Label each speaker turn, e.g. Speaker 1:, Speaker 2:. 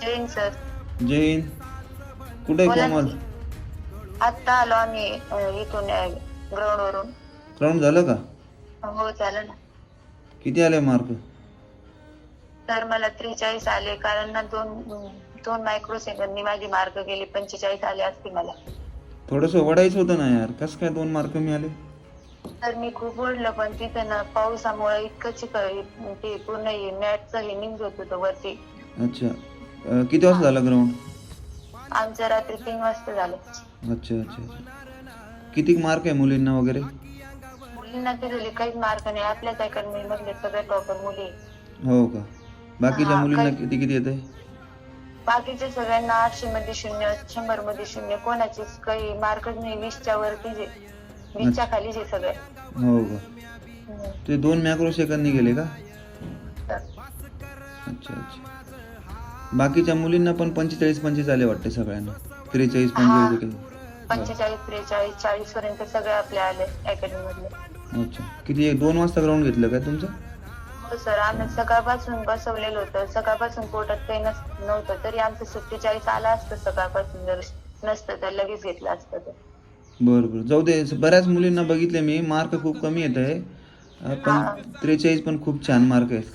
Speaker 1: Jain sir.
Speaker 2: Hind कुठे
Speaker 1: बोला
Speaker 2: कोमल?
Speaker 1: की. आत्ता आलो आम्ही अ, इथून ग्राउंड वरून
Speaker 2: ग्राउंड झालं का?
Speaker 1: हो झालं ना.
Speaker 2: किती आले मार्क?
Speaker 1: तर मला त्रेचाळीस आले कारण ना दोन दोन मायक्रो सेकंदनी माझी मार्क गेली पंचेचाळीस आले असते मला.
Speaker 2: थोडंसं वडायचं होतं ना यार कसं काय दोन मार्क मिळाले?
Speaker 1: तर मी खूप ओढलं पण तिथे ना पावसामुळे इतकं चिकळ ते पूर्ण मॅटचं हे निघत होतं वरती.
Speaker 2: अच्छा. किती वाजता झालं ग्राउंड
Speaker 1: आमचं रात्री तीन वाजता झालं.
Speaker 2: अच्छा अच्छा अच्छा. किती मार्क आहे मुलींना वगैरे?
Speaker 1: मुलींना ते झाले काहीच मार्क नाही. आपल्याच अकॅडमी मधले सगळे टॉपर मुली.
Speaker 2: हो का? बाकीच्या मुलींना किती किती येते
Speaker 1: बाकीचे सगळ्यांना आठशे मध्ये शून्य शंभरमध्ये शून्य. कोणाचेच काही मार्कच नाही. वीसच्या वरती जे वीसच्या खाली जे सगळे.
Speaker 2: हो का. ते दोन मॅक्रो सेकंदनी गेले का? अच्छा अच्छा. बाकीच्या मुलींना पण पंचेचाळीस पंचेचाळीस आले वाटते सगळ्यांना. त्रेचाळीस
Speaker 1: हा.
Speaker 2: पंचेचाळीस
Speaker 1: पंचेचाळीस त्रेचाळीस चाळीस पर्यंत सगळे आपले आले अकॅडमी मधले
Speaker 2: अच्छा. किती दोन वाजता ग्राउंड घेतलं काय तुमचं?
Speaker 1: हो सर आम्ही सकाळपासून बसवलेलं होतं. सकाळपासून पोटात काही नस नव्हतं. तरी आमचं सत्तेचाळीस आलं असतं सकाळपासून. जर नसतं तर लगेच घेतलं असतं तर
Speaker 2: बरं बरं. जाऊ दे बऱ्याच मुलींना बघितले मी. मार्क खूप कमी येत आहे. पण त्रेचाळीस पण खूप छान मार्क आहे